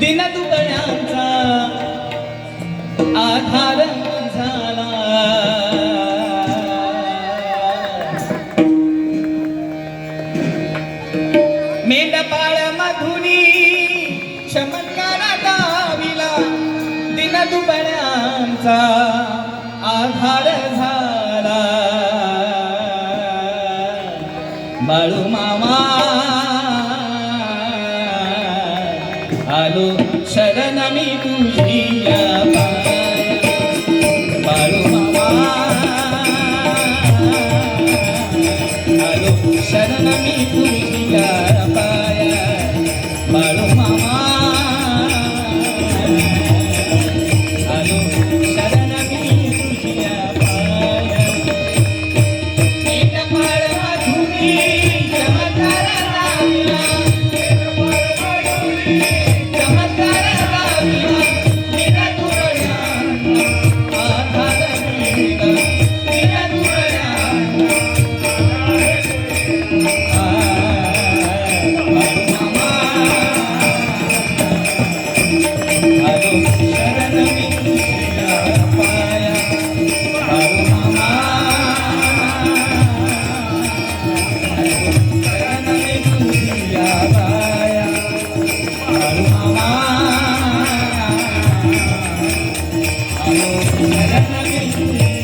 दिन दुबळ्यांचा आधार झाला. मेंढपाळ मधुनी चमत्कार दाविला दिन दुबळ्यांचा आधार झाला. बाळू मामा Palo Saranami Kushiya Palo Mama Palo Saranami Kushiya Thank you.